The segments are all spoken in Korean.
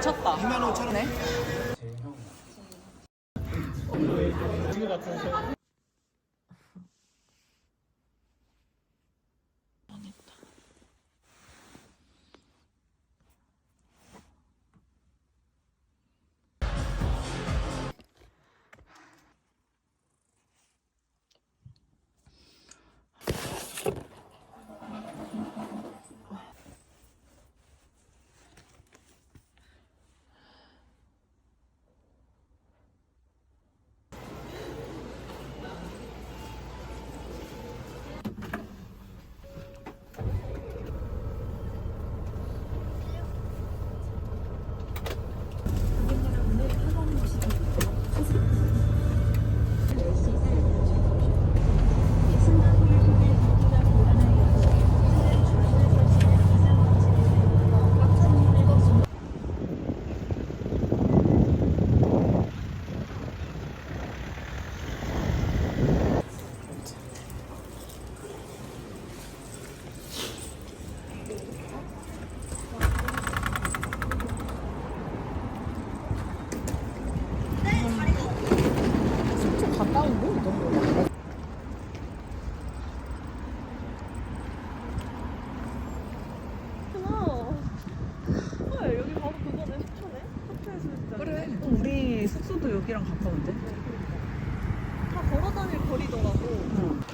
미쳤다. 2만 5천 원. 네? 좀 가까운데? 이 정도면? 헐 여기 바로 그거네 속초네 속초에서 진짜 그래. 우리 숙소도 여기랑 가까운데? 다 걸어 다닐 거리더라고 응.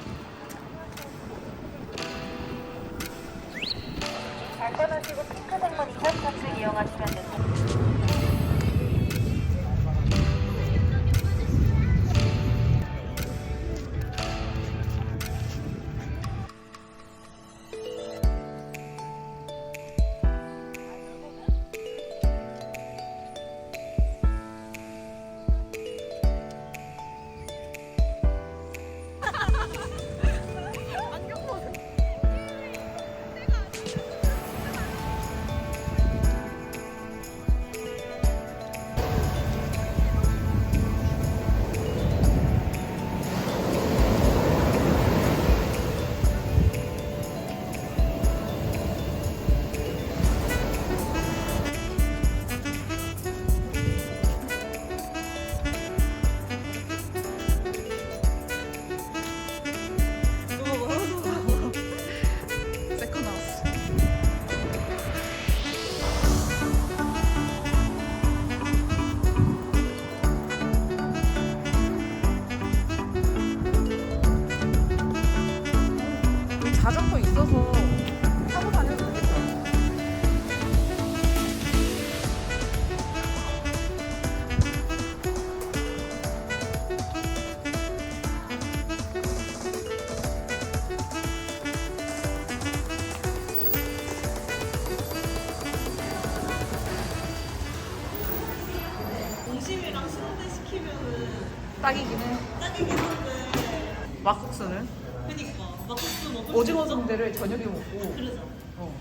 딱이긴 해. 딱이긴 한데 막국수는 그니까 막국수 수 오징어? 순대를 저녁에 먹고 그러자 어,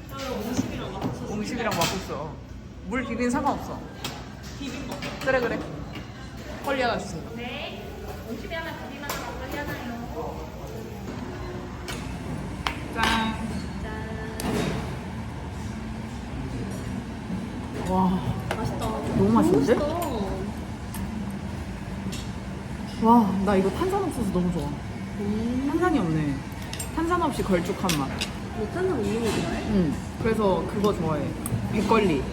옹심이랑 막국수 음식이랑 막국수. 어. 물 비빈 상관없어. 비빔밥 그래 그래. 빨리 하나 주세요. 네. 50에 하나 드리면 빨리 하나요. 짠. 와 맛있다 너무 맛있는데? 와 나 이거 탄산 옥수수 너무 좋아. 탄산이 없네. 탄산 없이 걸쭉한 맛. 못하는 없는 거 좋아해? 응. 그래서 그거 좋아해. 백걸리. 후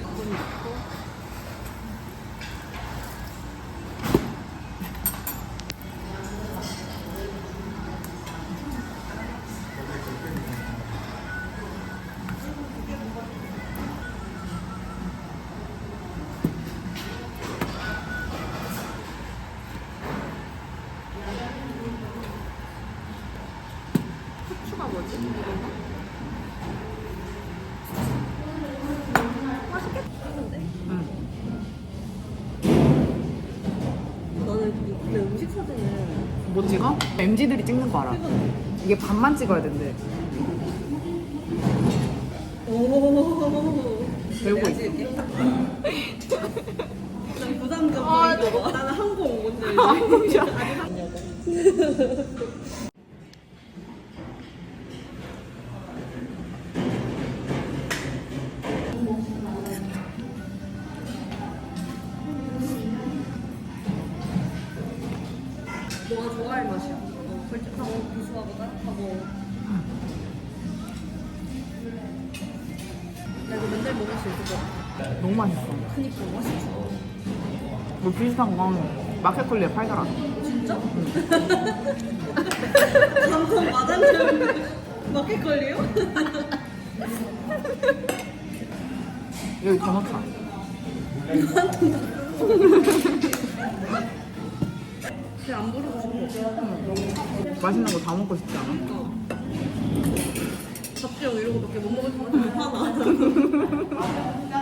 뭐 찍어? MZ들이 찍는 거 알아. 이게 반만 찍어야 된대. 오 배우고 있어. 난 부담감 아, 보이고 나는 항공 알지? 항공이 뭐 비슷한 건 마켓컬리에 팔더라. 진짜? 감성 마담처럼 마켓걸리요? 여기 더 넣자. 그냥 안 부르고 싶어. 맛있는 거 다 먹고 싶지 않아? 잡지형 이런 거밖에 못 먹을 것 같아. 화나.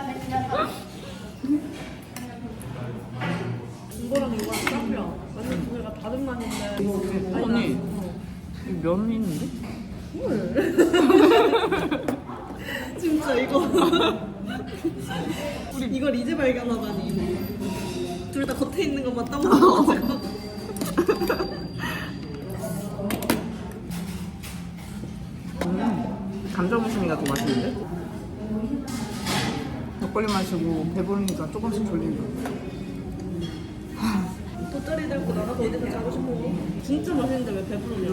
맛인데. 언니, 이면 있는데? 진짜 이거. 이걸 이제 발견하다니. 둘 다 겉에 있는 것만 따먹어가지고. 음, 감자무침이가 더 맛있는데? 막걸리 마시고 배부르니까 조금씩 졸린다. 돗자리 들고 나가서 어디서 자고 싶어. 진짜 맛있는데 왜 배부르냐.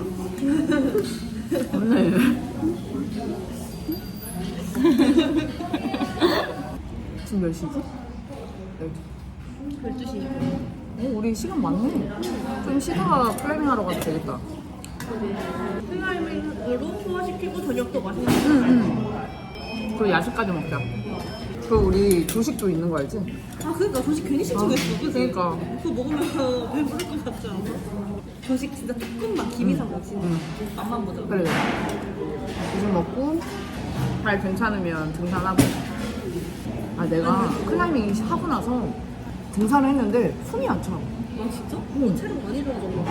맞네. 지금 몇 시지? 네. 12시. 어, 우리 시간 많네. 좀 쉬다가 플레밍 하러 가도 되겠다. 클라이밍으로 소화시키고 저녁도 맛있는 응, 응. 그리고 야식까지 먹자. 그리고 우리 조식도 있는 거 알지? 아 그러니까 조식 괜히 신청했어 그치? 그러니까. 그거 먹으면 배부를 것 같지 않아? 조식 진짜 조금만 김이상 먹지 응. 맛만 보자 그래. 조식 먹고 발 괜찮으면 등산하고. 아, 내가 클라이밍 하고 나서 등산을 했는데 숨이 안 차. 아 진짜? 응. 체력 많이 좋아졌나?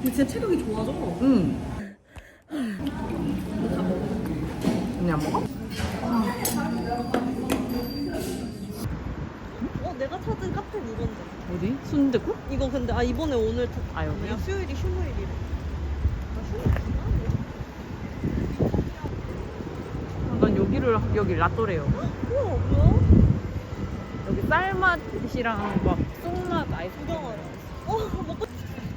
근데 진짜 체력이 좋아져 응. 언니 안 먹어? 어 내가 찾은 카페 이건데 어디? 순대국? 이거 근데 아 이번에 오늘 다- 아, 여기요? 수요일이 휴무일이래 아 휴무일이구나 난 여기를, 여기 라또래요. 우와 뭐야? 여기 쌀맛이랑 막 쑥맛 아이 구경하러 어 먹고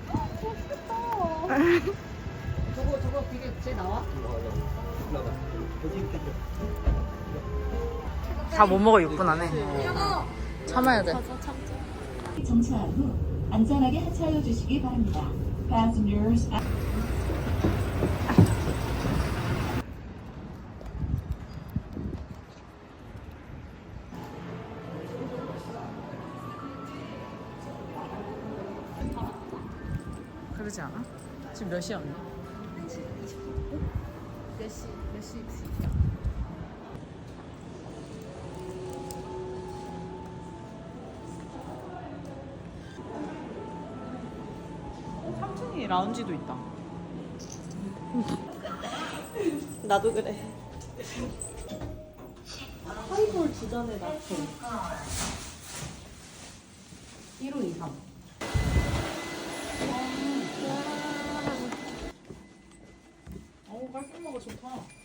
어 맛있겠다 저거 저거 되게 제 나와? 다 못 먹어 6분 안에. 참아야 돼. 정차한 후 안전하게 하차하여 주시기 바랍니다. Passengers 그러지 않아? 지금 몇 시야 언니? 나도 그래 하이볼 두 잔에 나초 1호 2, 3. 어우 깔끔하고 좋다.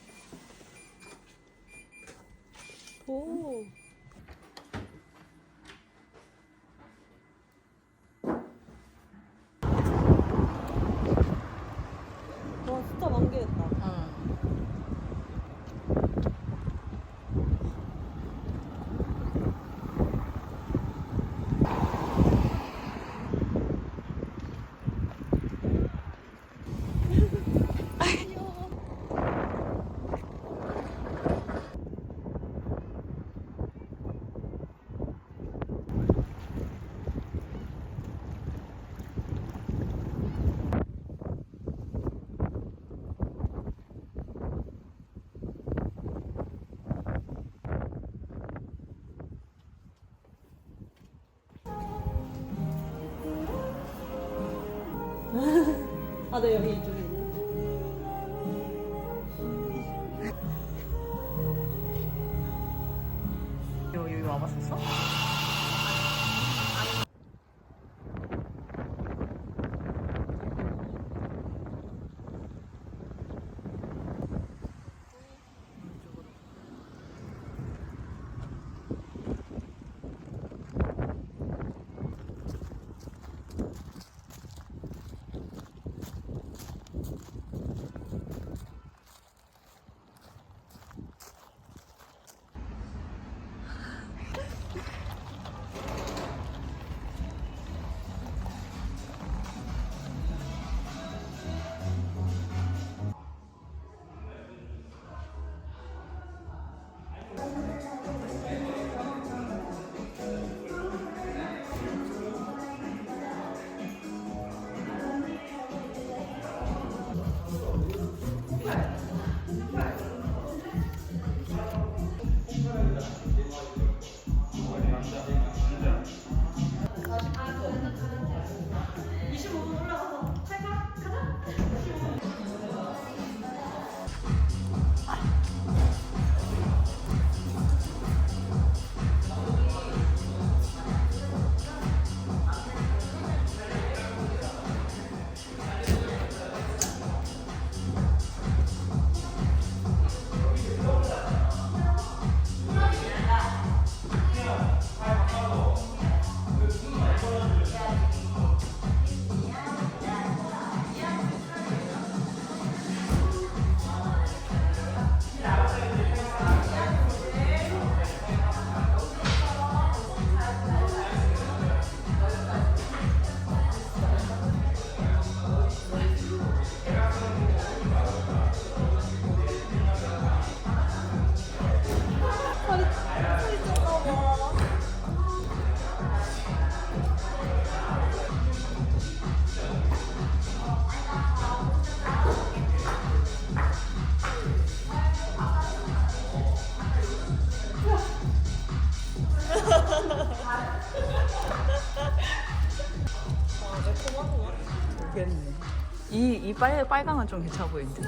아, 네 여기 출발합니다. 빨강은 좀 괜찮아 보이는데?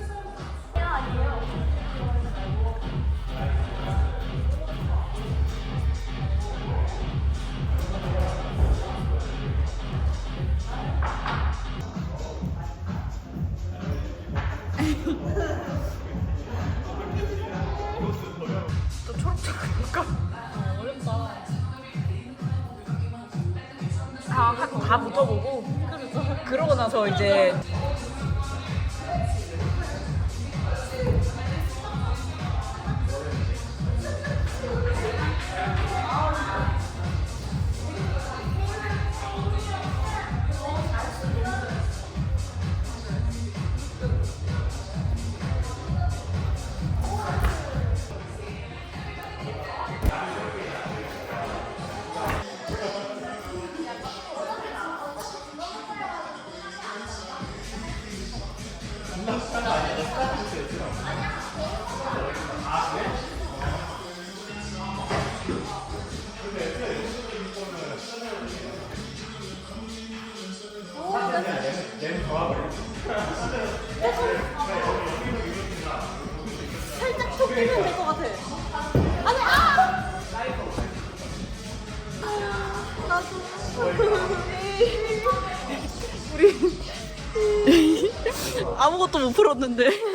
들었는데.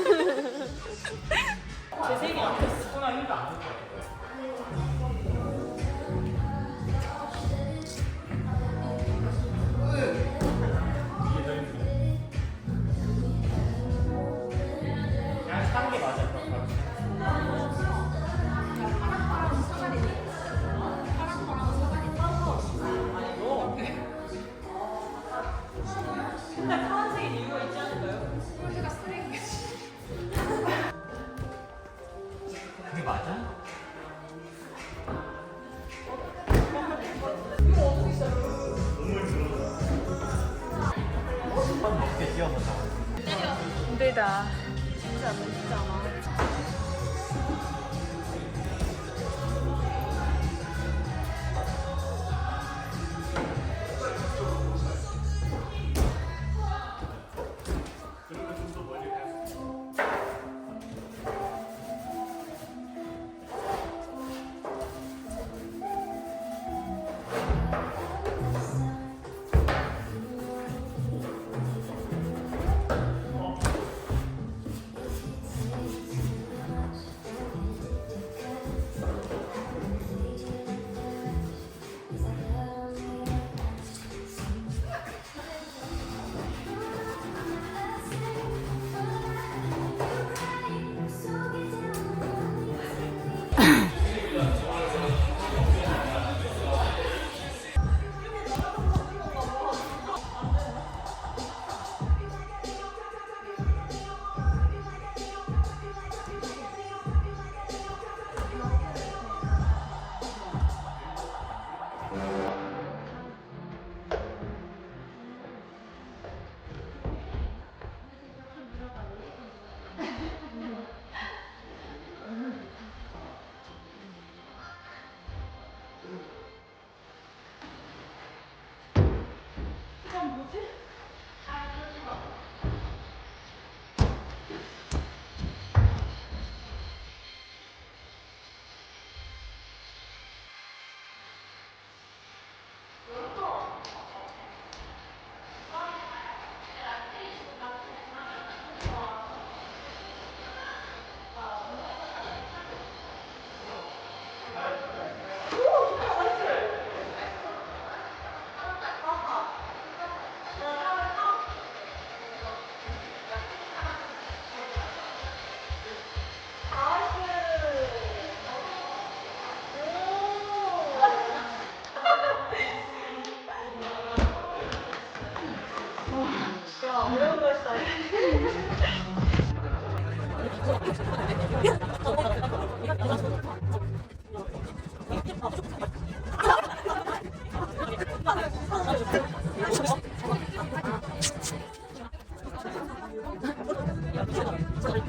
Thank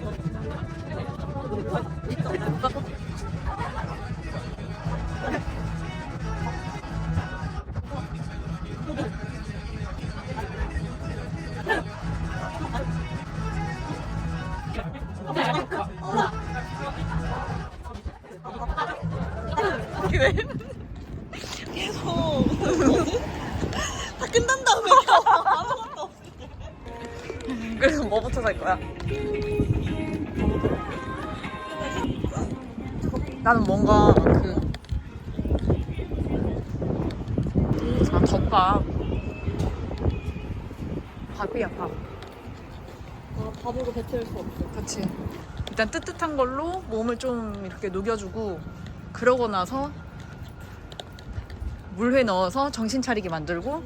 you. 배틀 수 없어. 그치 일단 뜨뜻한 걸로 몸을 좀 이렇게 녹여주고 그러고 나서 물회 넣어서 정신 차리게 만들고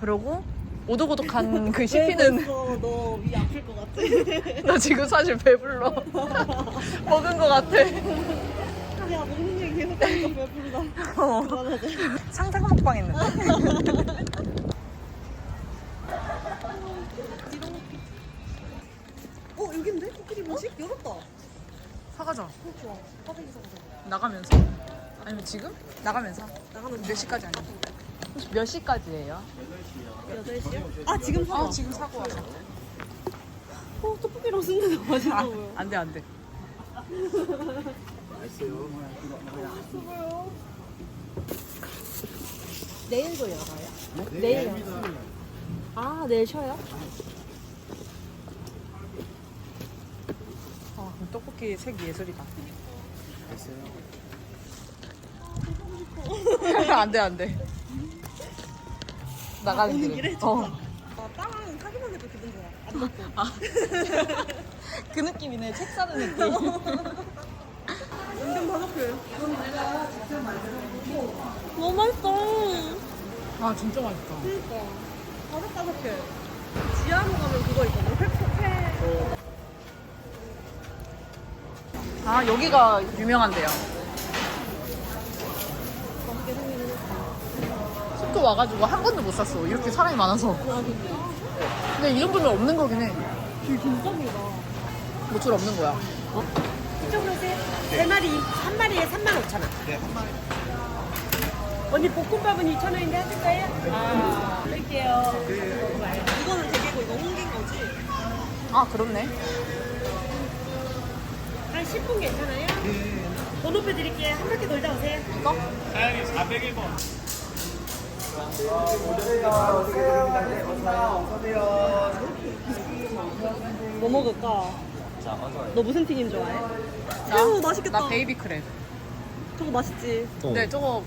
그러고 오독오독한 그 씹히는 너위 아플 것 같아. 나 지금 사실 배불러 먹은 거 같아 야, 먹는 얘기 계속 하니까 배부르다. 어. 그만하자. 상상 먹방 했는데 어, 여긴데? 코끼리 분식? 열었다. 사가자 좋아. 빠지기 사자. 나가면서 아니면 지금? 나가면서 나가면 몇 시까지 아니야? 혹시 몇 시까지예요? 8시요? 아, 지금 사자. 아 지금 사고 와서 어, 떡볶이랑 순대도 맛있어 아, 보여. 안 돼 안 돼 내일도 열어요? 내일 열어요. 아, 내일 쉬어요? 아 그럼 떡볶이 색 예술이다 안돼 안돼 나가는 길에 길에? 어. 아, 빵 사기만 해도 기분 좋아. 아. 그 느낌이네 책 사는 느낌 완전 바삭해. 너무 맛있어. 아 진짜 맛있다 그니까. 바삭바삭해. 지하로 가면 그거 있거든. 팩폭해. 아 여기가 유명한데요. 숙소 와가지고 한 번도 못 샀어 이렇게 사람이 많아서? 근데 이 정도면 없는 거긴 해줄 진짜 길다. 모줄 없는 거야 이쪽으로 오세요. 네 마리, 한 마리에 3만 5천 원. 네, 한 마리. 언니 볶음밥은 2천 원인데 하실 거예요? 아, 할게요. 이거는 대게고 이거 홍게인 거지? 아 그렇네 한 10분 괜찮아요? 네. 번호표 드릴게요. 한 바퀴 돌다 오세요. 이거? 사장님 401번. 뭐 먹을까? 자, 어서. 너 무슨 튀김 좋아해? 나? 새우 맛있겠다. 나 베이비 크랩 저거 맛있지? 근데 저거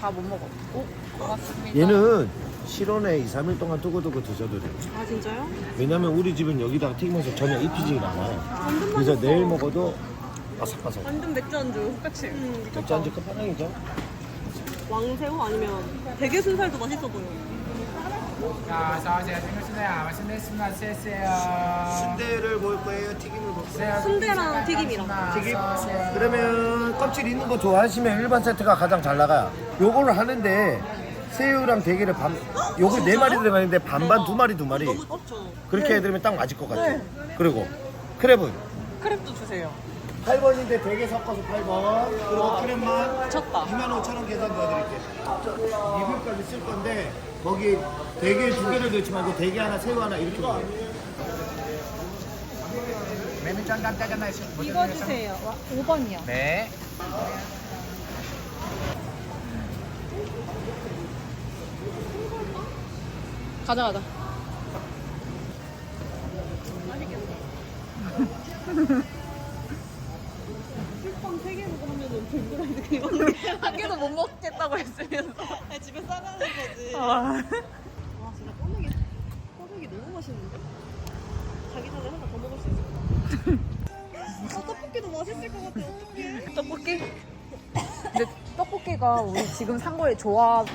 다 못 먹어 오 고맙습니다 얘는 실온에 2, 3일 동안 두고두고 드셔도 돼요. 아 진짜요? 왜냐면 우리 집은 여기다가 튀기면서 전혀 입히지가 않아요. 완전 그래서 맛있어. 내일 먹어도 바삭바삭. 완전 맥주 안주. 그치? 음, 미쳤다. 맥주 안주 끝판왕이죠. 왕새우 아니면 대게 순살도 맛있어 보여. 자, 사오세요. 생물순대야. 맛있습니다. 쓰세요. 순대를 먹을 거예요. 튀김을 먹을 거예요. 순대랑 튀김이랑. 튀김? 그러면 껍질 있는 거 좋아하시면 일반 세트가 가장 잘 나가요. 요거를 하는데 새우랑 대게를 반 어, 요거 네 마리 들어가는데 반반 두 마리 두 마리. 너무 떴죠. 그렇게 네. 해드리면 딱 맞을 것 같아요. 네. 그리고 크랩은 크랩도 주세요. 8번인데 대게 섞어서 8번 그리고 크랩만 미쳤다 25,000원 계산 도와드릴게요. 이불까지 쓸 건데 거기 대게 두 개를 넣지 말고 대게 하나, 새우 하나 이렇게 넣어요. 메뉴 장단 짜잖아요. 이거 주세요. 5번이요. 네. 가자 가자 술빵 3개 먹으면은 배부른데 그냥. 한 개도 못 먹겠다고 했으면서 아, 집에 싸가는 거지. 아. 와 진짜 꼬맥이 꼬맥이 너무 맛있는데? 자기 전에 하나 더 먹을 수 있을 것 같아. 아 떡볶이도 맛있을 것 같아. 어떡해? 떡볶이? 근데 떡볶이가 우리 지금 산 거에 조합이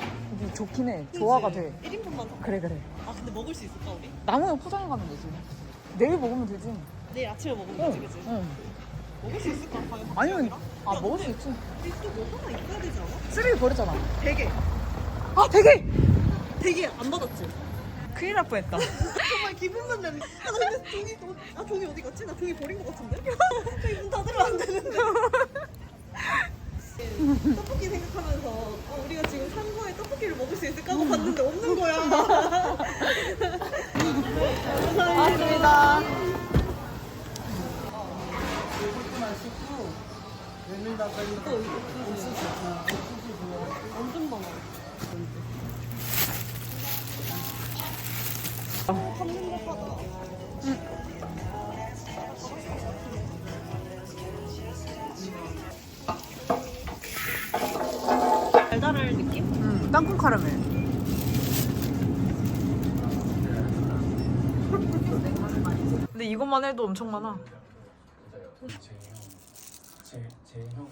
좋긴 해 조화가 돼 1인분만 사. 그래 그래 아 근데 먹을 수 있을까 우리? 남으면 포장해 가면 되지 내일 먹으면 되지 내일 아침에 먹으면 응, 되지 그치? 응. 먹을 수 있을까? 과연 아니면? 아 먹을 수 있지 또뭐 하나 있어야 되지 않아? 쓰레기 버렸잖아 되게 아 되게 되게 안 받았지? 큰일 날 뻔했다 정말 기분만 나네. 아, 나 근데 종이, 어, 아, 종이 어디 갔지? 나 종이 버린 것 같은데? 저기 문 닫으면 안 되는데. 떡볶이 생각하면서 어, 우리가 지금 산 거에 떡볶이를 먹을 수 있을까 하고 봤는데 없는 거야. 고맙습니다 땅콩 카라멜. 근데 이것만 해도 엄청 많아. 제, 제 형.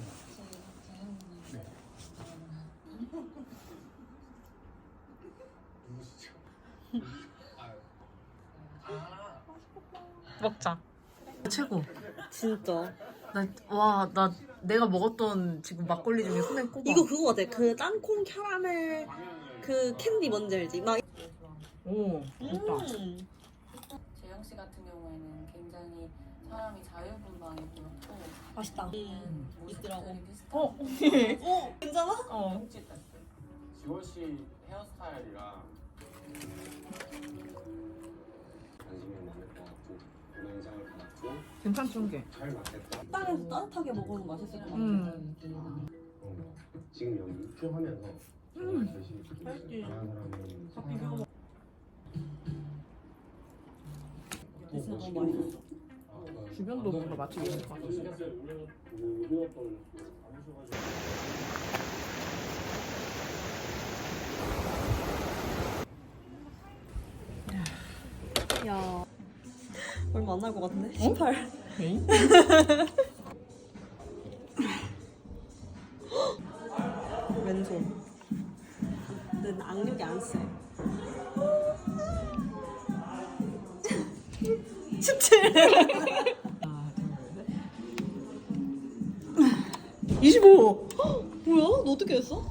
네. 누구시죠? 아, 먹자. 최고. 진짜. 나, 와, 나 내가 먹었던 지금 막걸리 중에 손에 꼽아. 이거 그거 같아. 그 땅콩 캐러멜 그 캔디 뭔지 알지? 막 오, 좋다. 음. 씨 같은 경우에는 굉장히 사람이 자유분방이고 맛있다. 음, 있더라고. 모습들이 비슷한 어, 어, 괜찮아? 어. 지원 씨 헤어스타일이랑 관심이 많을 것 같고 연애장을 받았고 괜찮은 게. 잘 맞겠다. 식당에서 따뜻하게 먹으면 맛있을 것 같아. 음. 그런 것 같아요. 지금 여기 입주하면서 정말 열심히 밥 비벼 먹 주변도 뭔가 맛집이 있을 것 같아. 야. 얼마 안 날 것 같은데? 18. 왼손. 근데 악력이 안 세. 17. 25! 뭐야? 너 어떻게 했어?